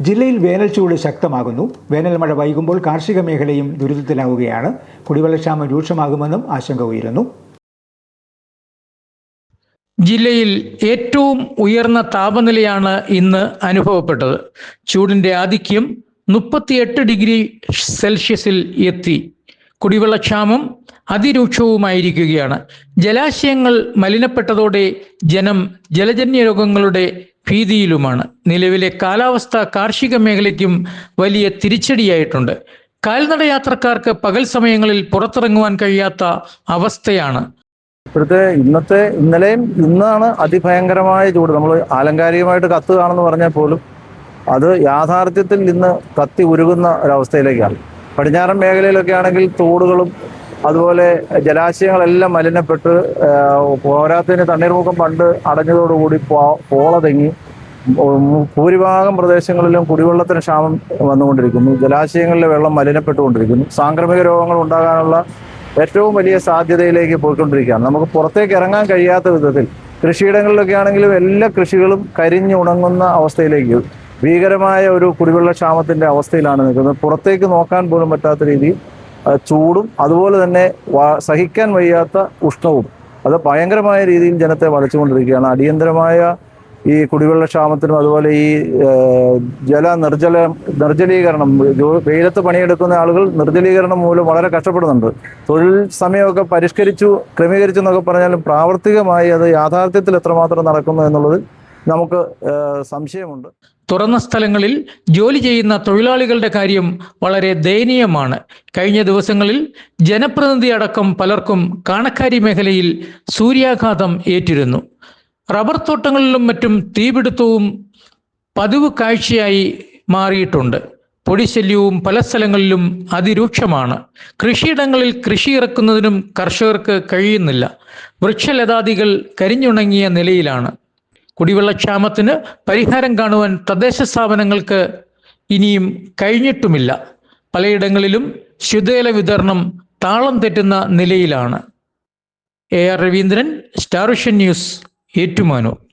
ജില്ലയിൽ വേനൽ ചൂട് ശക്തമാകുന്നു. വേനൽ മഴ വൈകുമ്പോൾ കാർഷിക മേഖലയും ദുരിതത്തിലാവുകയാണ്. കുടിവെള്ളക്ഷാമം രൂക്ഷമാകുമെന്നും ആശങ്ക ഉയരുന്നു. ജില്ലയിൽ ഏറ്റവും ഉയർന്ന താപനിലയാണ് ഇന്ന് അനുഭവപ്പെട്ടത്. ചൂടിന്റെ ആധിക്യം മുപ്പത്തിയെട്ട് ഡിഗ്രി സെൽഷ്യസിൽ എത്തി. കുടിവെള്ളക്ഷാമം അതിരൂക്ഷവുമായിരിക്കുകയാണ്. ജലാശയങ്ങൾ മലിനപ്പെട്ടതോടെ ജനം ജലജന്യ രോഗങ്ങളുടെ ഭീതിയിലുമാണ്. നിലവിലെ കാലാവസ്ഥ കാർഷിക മേഖലയ്ക്കും വലിയ തിരിച്ചടിയായിട്ടുണ്ട്. കാൽനട യാത്രക്കാർക്ക് പകൽ സമയങ്ങളിൽ പുറത്തിറങ്ങുവാൻ കഴിയാത്ത അവസ്ഥയാണ്. ഇപ്പോഴത്തെ ഇന്നത്തെ ഇന്നലെയും ഇന്നാണ് അതിഭയങ്കരമായ ചൂട്. നമ്മൾ ആലങ്കാരികമായിട്ട് കത്തുകയാണെന്ന് പറഞ്ഞാൽ പോലും അത് യാഥാർത്ഥ്യത്തിൽ ഇന്ന് കത്തി ഉരുകുന്ന ഒരവസ്ഥയിലേക്കാണ്. പടിഞ്ഞാറൻ മേഖലയിലൊക്കെ ആണെങ്കിൽ തോടുകളും അതുപോലെ ജലാശയങ്ങളെല്ലാം മലിനപ്പെട്ട് പോരാത്തതിന് തണ്ണീർമുഖം പണ്ട് അടഞ്ഞതോടുകൂടി പോള തെങ്ങി ഭൂരിഭാഗം പ്രദേശങ്ങളിലും കുടിവെള്ളത്തിന് ക്ഷാമം വന്നുകൊണ്ടിരിക്കുന്നു. ജലാശയങ്ങളിലെ വെള്ളം മലിനപ്പെട്ടുകൊണ്ടിരിക്കുന്നു. സാംക്രമിക രോഗങ്ങൾ ഉണ്ടാകാനുള്ള ഏറ്റവും വലിയ സാധ്യതയിലേക്ക് പോയിക്കൊണ്ടിരിക്കുകയാണ്. നമുക്ക് പുറത്തേക്ക് ഇറങ്ങാൻ കഴിയാത്ത വിധത്തിൽ കൃഷിയിടങ്ങളിലൊക്കെ ആണെങ്കിലും എല്ലാ കൃഷികളും കരിഞ്ഞുണങ്ങുന്ന അവസ്ഥയിലേക്ക് ഭീകരമായ ഒരു കുടിവെള്ള ക്ഷാമത്തിന്റെ അവസ്ഥയിലാണ് നിൽക്കുന്നത്. പുറത്തേക്ക് നോക്കാൻ പോലും പറ്റാത്ത രീതിയിൽ ചൂടും അതുപോലെ തന്നെ സഹിക്കാൻ വയ്യാത്ത ഉഷ്ണവും. അത് ഭയങ്കരമായ രീതിയിൽ ജനത്തെ വലച്ചുകൊണ്ടിരിക്കുകയാണ്. അടിയന്തരമായ ഈ കുടിവെള്ള ക്ഷാമത്തിനും അതുപോലെ ഈ ജല നിർജല നിർജലീകരണം വെയിലത്ത് പണിയെടുക്കുന്ന ആളുകൾ നിർജലീകരണം മൂലം വളരെ കഷ്ടപ്പെടുന്നുണ്ട്. തൊഴിൽ സമയമൊക്കെ പരിഷ്കരിച്ചു ക്രമീകരിച്ചു എന്നൊക്കെ പറഞ്ഞാലും പ്രാവർത്തികമായി അത് യാഥാർത്ഥ്യത്തിൽ എത്രമാത്രം നടക്കുന്നു എന്നുള്ളത് നമുക്ക് സംശയമുണ്ട്. തുറന്ന സ്ഥലങ്ങളിൽ ജോലി ചെയ്യുന്ന തൊഴിലാളികളുടെ കാര്യം വളരെ ദയനീയമാണ്. കഴിഞ്ഞ ദിവസങ്ങളിൽ ജനപ്രതിനിധി അടക്കം പലർക്കും കാണക്കാരി മേഖലയിൽ സൂര്യാഘാതം ഏറ്റിരുന്നു. റബ്ബർ തോട്ടങ്ങളിലും മറ്റും തീപിടുത്തവും പതിവ് കാഴ്ചയായി മാറിയിട്ടുണ്ട്. പൊടിശല്യവും പല സ്ഥലങ്ങളിലും അതിരൂക്ഷമാണ്. കൃഷിയിടങ്ങളിൽ കൃഷി ഇറക്കുന്നതിനും കർഷകർക്ക് കഴിയുന്നില്ല. വൃക്ഷലതാദികൾ കരിഞ്ഞുണങ്ങിയ നിലയിലാണ്. കുടിവെള്ളക്ഷാമത്തിന് പരിഹാരം കാണുവാൻ തദ്ദേശ സ്ഥാപനങ്ങൾക്ക് ഇനിയും കഴിഞ്ഞിട്ടുമില്ല. പലയിടങ്ങളിലും ശുദ്ധജല വിതരണം താളം തെറ്റുന്ന നിലയിലാണ്. A R Raveendran star vision news Ettumanoor.